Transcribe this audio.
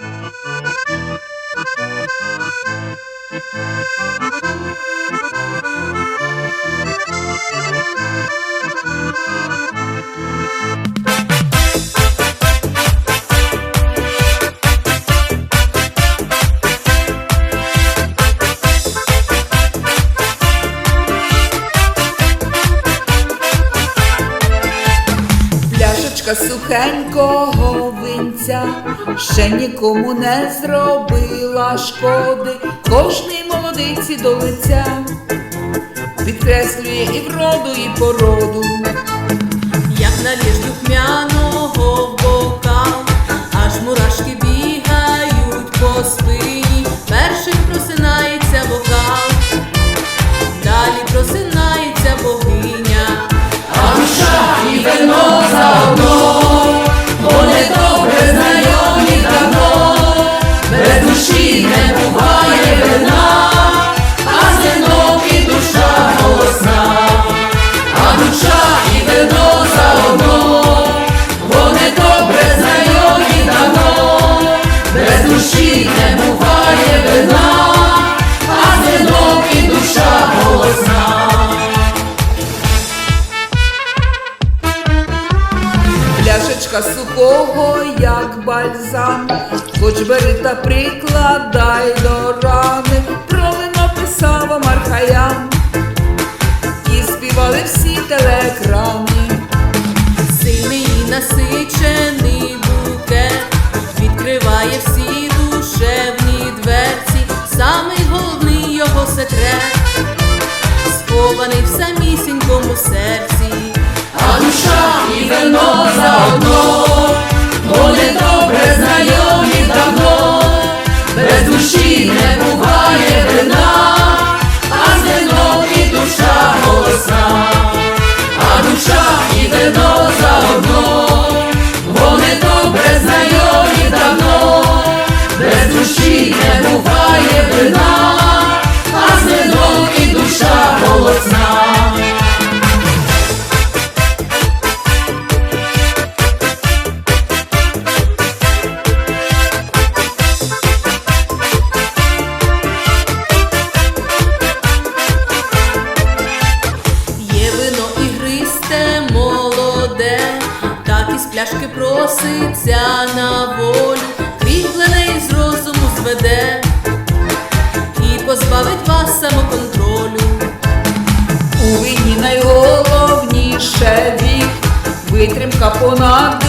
Thank you. Пляшечка сухенького винця ще нікому не зробила шкоди, кожний молодиці до лиця підкреслює і вроду, і породу. Як наліж духмяного Пляшечка сухого, як бальзам, хоч бери та прикладай до рани, про вино писав Омар і співали всі телеекрани. Сильний насичений букет відкриває всі душевні дверці, самий головний його секрет, схований в самісінькому серці. А душа із пляшки проситься на волю, кріплене з розуму зведе і позбавить вас самоконтролю. У війні найголовніше вік, витримка понад